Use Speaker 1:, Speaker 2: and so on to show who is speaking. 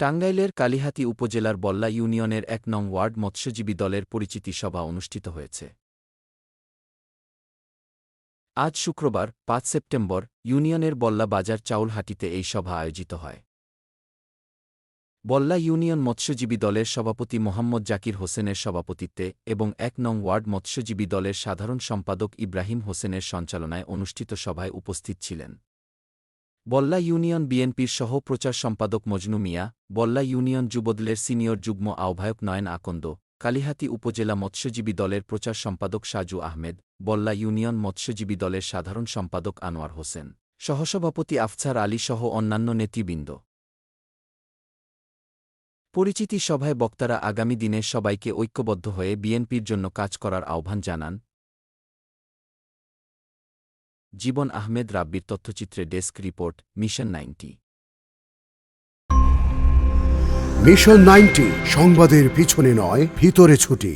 Speaker 1: টাঙ্গাইলের কালিহাতী উপজেলার বল্লা ইউনিয়নের এক নং ওয়ার্ড মৎস্যজীবী দলের পরিচিতি সভা অনুষ্ঠিত হয়েছে। আজ শুক্রবার, পাঁচ সেপ্টেম্বর, ইউনিয়নের বল্লা বাজার চাউলহাটিতে এই সভা আয়োজিত হয়। বল্লা ইউনিয়ন মৎস্যজীবী দলের সভাপতি মোহাম্মদ জাকির হোসেনের সভাপতিত্বে এবং এক নং ওয়ার্ড মৎস্যজীবী দলের সাধারণ সম্পাদক ইব্রাহিম হোসেনের সঞ্চালনায় অনুষ্ঠিত সভায় উপস্থিত ছিলেন। বল্লা ইউনিয়ন বিএনপির সহ প্রচার সম্পাদক মজনু মিয়া, বল্লা ইউনিয়ন যুবদলের সিনিয়র যুগ্ম আহ্বায়ক নয়ন আকন্দ, কালিহাতী উপজেলা মৎস্যজীবী দলের প্রচার সম্পাদক সাজু আহমেদ, বল্লা ইউনিয়ন মৎস্যজীবী দলের সাধারণ সম্পাদক আনোয়ার হোসেন, সহসভাপতি আফছার আলী সহ অন্যান্য নেতৃবৃন্দ। পরিচিতি সভায় বক্তারা আগামী দিনে সবাইকে ঐক্যবদ্ধ হয়ে বিএনপির জন্য কাজ করার আহ্বান জানান জীবন আহমেদ রাব্বির তথ্যচিত্রে desk report, mission ninety.
Speaker 2: Mission ninety, সংবাদের পিছনে নয়, ভিতরে ছুটি।